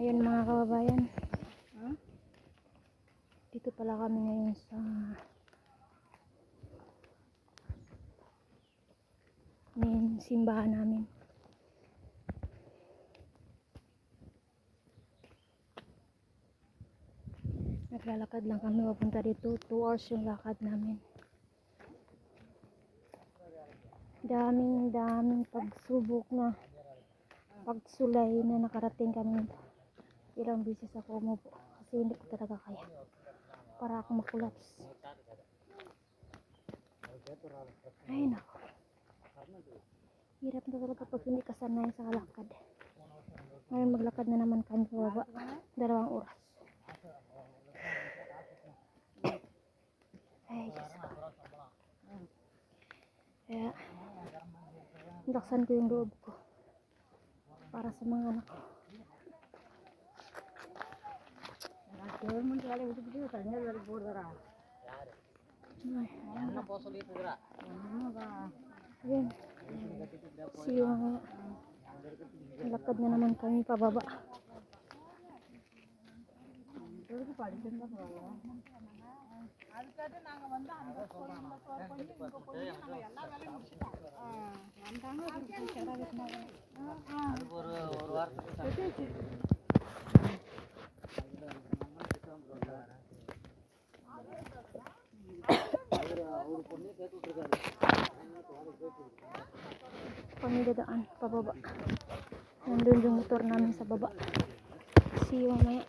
Ayun mga kababayan. Dito pala kami ngayon sa main simbahan namin. Naglalakad lang kami papunta dito. 2 hours yung lakad namin. Daming daming pagsubok na pagsulay na nakarating kami ilang beses ako umupo kasi hindi ko talaga kaya para ako makulaps. Ay nako. Hirap na talaga pag hindi ka sanay sa kalakad. Ngayon maglakad na naman kami pababa dalawang oras. Ay Diyos ko. Kaya laksan ko yung loob ko para sa mga anak ko government வேலையை விட்டுக்கிட்டு தனியார் வேலைக்கு போடுதாரா என்ன போக சொல்லி போகிறா Lakad na naman kami வந்தாங்க. Dadaan pababa. Nandun yung motor namin sa baba. See you mamaya.